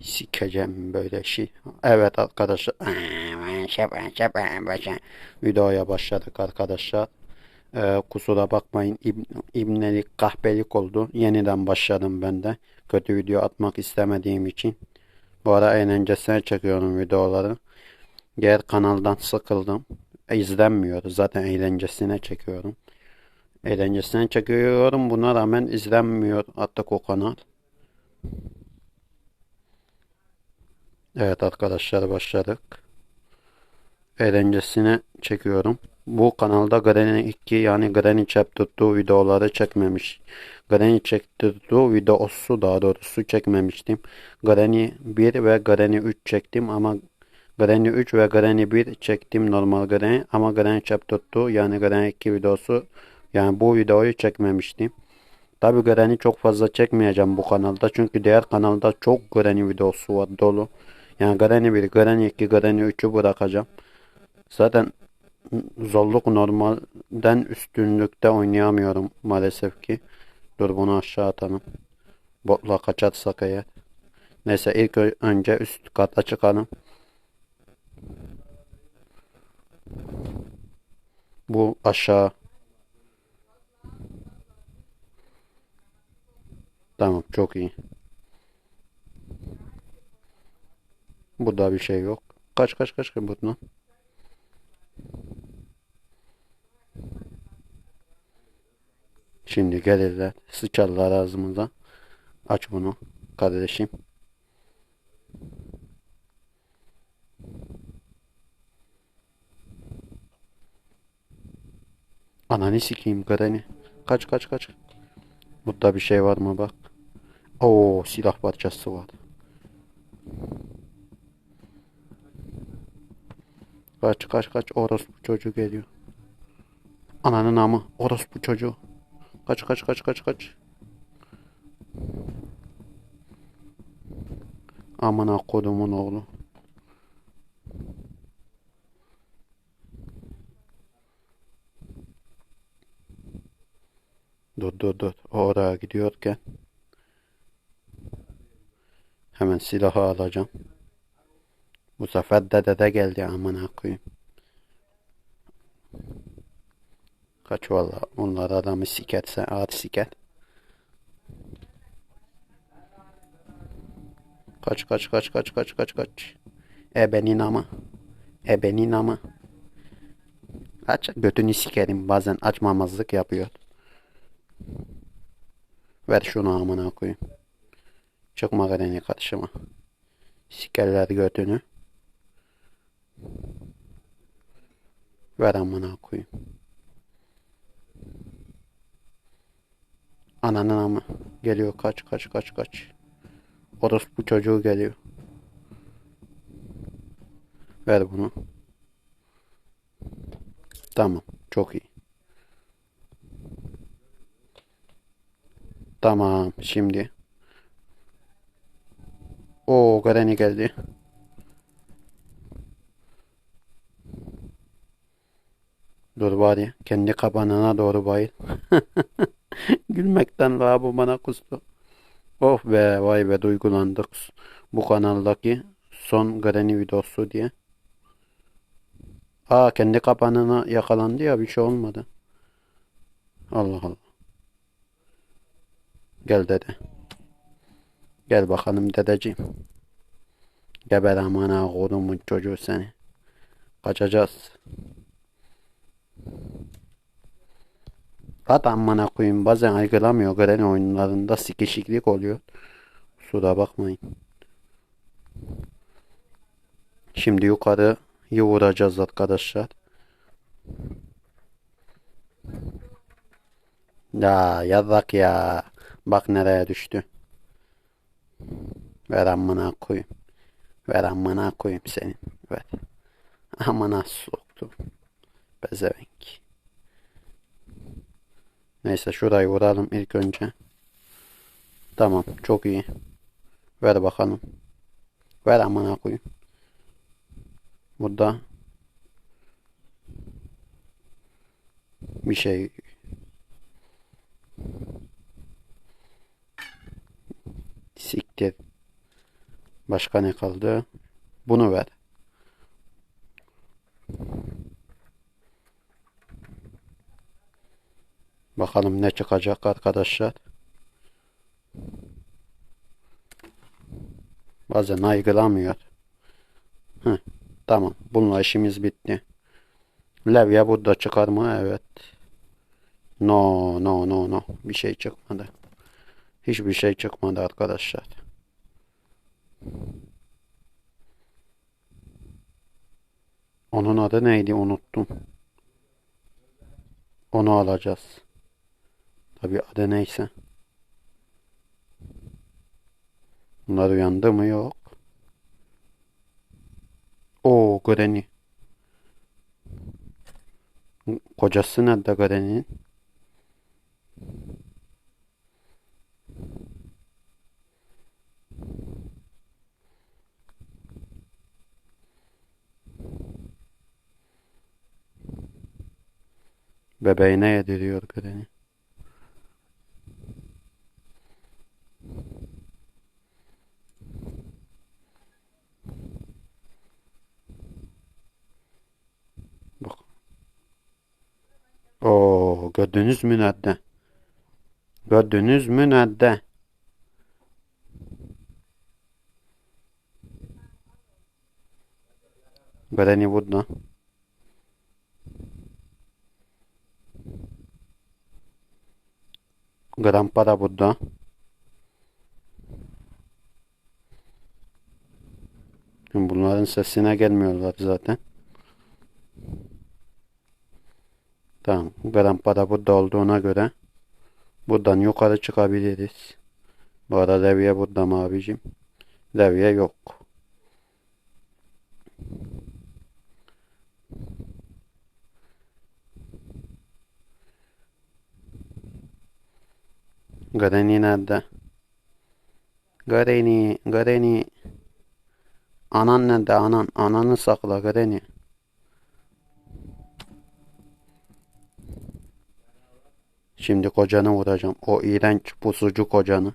Sikeceğim böyle şey. Evet arkadaşlar. Videoya başladık arkadaşlar. Ee, kusura bakmayın İb ibnelik kahpelik oldu. Yeniden başladım ben de. Kötü video atmak istemediğim için. Bu ara eğlencesine çekiyorum videoları. Diğer kanaldan sıkıldım. İzlenmiyor. Zaten eğlencesine çekiyorum. Eğlencesine çekiyorum. Buna rağmen izlenmiyor artık o kanal. Evet arkadaşlar başladık. Eğlencesine çekiyorum. Bu kanalda Granny 2 yani Granny Chapter 2 videoları çekmemiş. Granny Chapter 2 videosu daha doğrusu çekmemiştim. Granny 1 ve Granny 3 çektim ama Granny 3 ve Granny 1 çektim normal Granny ama Granny Chapter 2 yani Granny 2 videosu yani bu videoyu çekmemiştim. Tabi Granny çok fazla çekmeyeceğim bu kanalda çünkü diğer kanalda çok Granny videosu var dolu. Yani Granny 1, Granny 2, Granny 3'ü bırakacağım. Zaten zorluk normalden üstünlükte oynayamıyorum maalesef ki. Dur bunu aşağı atalım. Botla kaçarsak eğer. Neyse ilk önce üst kata çıkalım. Bu aşağı. Tamam çok iyi. Burada bir şey yok. Kaç kaç kaç kaç buradan. Şimdi gelirler. Sıçarlar ağzımıza. Aç bunu kardeşim. Ananı sikeyim Granny. Kaç kaç kaç. Burada bir şey var mı bak. Oo silah parçası var. Kaç kaç kaç orospu çocuğu geliyor. Ananın amı orospu çocuğu. Kaç kaç kaç kaç kaç. Amına kodumun oğlu. Dur dur dur. Oraya gidiyorken hemen silahı alacağım. Bu sefer dede de geldi amına koyayım. Kaç valla onlar adamı sikerse ağır siker. Kaç kaç kaç kaç kaç kaç kaç. Ebenin ama. Ebenin ama. Aç götünü sikerim bazen açmamazlık yapıyor. Ver şunu amına koyayım. Çıkma karşıma. Sikerler götünü. Ver amına koyayım. Ananın amı. Geliyor kaç kaç kaç kaç. Orospu çocuğu geliyor. Ver bunu. Tamam. Çok iyi. Tamam. Şimdi. O Granny geldi. Dur bari kendi kabanına doğru bayıl. Gülmekten bu bana kustu. Oh be vay be duygulandık. Bu kanaldaki son Granny videosu diye. Aa kendi kapanına yakalandı ya bir şey olmadı. Allah Allah. Gel dede. Gel bakalım dedeciğim. Geber amana kodumun çocuğu seni. Kaçacağız. Hatta amına koyayım bazen aygılamıyor Granny oyunlarında sikişiklik oluyor. Kusura bakmayın. Şimdi yukarı vuracağız arkadaşlar. Ya yazık ya. Bak nereye düştü. Ver amına koyayım. Ver amına koyayım senin. Ver. Amına soktum. Bezevenk. Neyse şurayı vuralım ilk önce. Tamam çok iyi. Ver bakalım. Ver amına koyayım. Burada bir şey siktir. Başka ne kaldı? Bunu ver. Bakalım ne çıkacak arkadaşlar. Bazen aygılamıyor. Heh, tamam. Bununla işimiz bitti. Levye burada çıkar mı? Evet. No, no, no, no. Bir şey çıkmadı. Hiçbir şey çıkmadı arkadaşlar. Onun adı neydi? Unuttum. Onu alacağız. Tabii adı neyse. Bunlar uyandı mı? Yok. Oo, Granny. Kocası nerede Granny'nin? Bebeğine yediriyor Granny. Bak. Oo, gördünüz mü nerede? Gördünüz mü nerede? Granny burada. Grandpa da burada. Bunların sesine gelmiyorlar zaten. Tamam. Grandpa da burada olduğuna göre buradan yukarı çıkabiliriz. Bu arada Levye burada mı abicim? Levye yok. Granny nerede? Granny, Granny. Anan nerede anan? Ananı sakla Granny. Şimdi kocanı vuracağım. O iğrenç pusucu kocanı.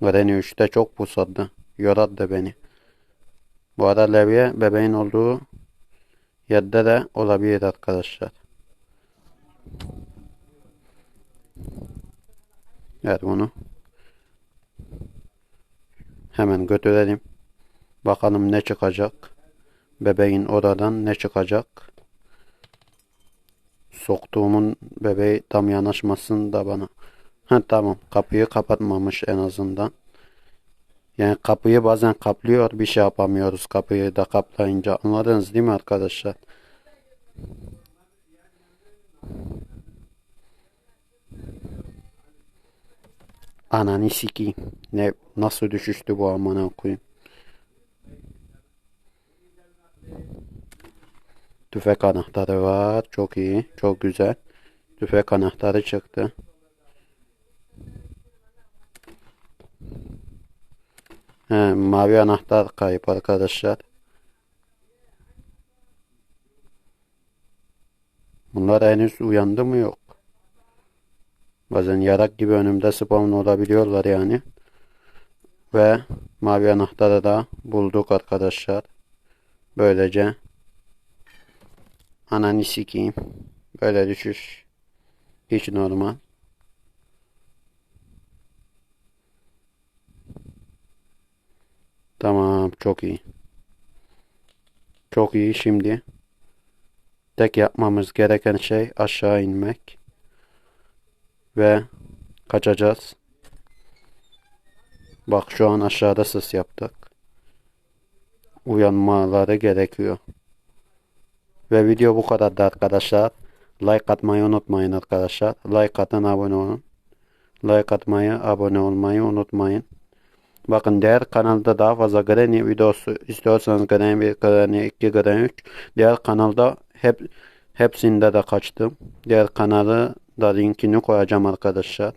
Granny 3'te çok pusadı. Yoradı beni. Bu arada Levye bebeğin olduğu yerde de olabilir arkadaşlar. Ver bunu. Hemen götürelim. Bakalım ne çıkacak. Bebeğin oradan ne çıkacak. Soktuğumun bebeği tam yanaşmasın da bana. Ha tamam. Kapıyı kapatmamış en azından. Yani kapıyı bazen kaplıyor. Bir şey yapamıyoruz kapıyı da kaplayınca. Anladınız değil mi arkadaşlar? Ananı sikeyim. Ne nasıl düşüştü bu amına koyayım. Tüfek anahtarı var. Çok iyi. Çok güzel. Tüfek anahtarı çıktı. He, mavi anahtar kayıp arkadaşlar. Bunlar henüz uyandı mı yok. Bazen yarak gibi önümde spawn olabiliyorlar yani. Ve mavi anahtarı da bulduk arkadaşlar. Böylece ananı sikeyim. Böyle düşüş. Hiç normal. Tamam çok iyi. Çok iyi şimdi. Tek yapmamız gereken şey aşağı inmek. Ve kaçacağız. Bak şu an aşağıda sis yaptık. Uyanmaları gerekiyor. Ve video bu kadardı arkadaşlar. Like atmayı unutmayın arkadaşlar. Like atın abone olun. Like atmayı abone olmayı unutmayın. Bakın diğer kanalda daha fazla Granny videosu istiyorsanız Granny 1, Granny 2, Granny 3. Diğer kanalda hep hepsinde de kaçtım. Diğer kanalı da linkini koyacağım arkadaşlar.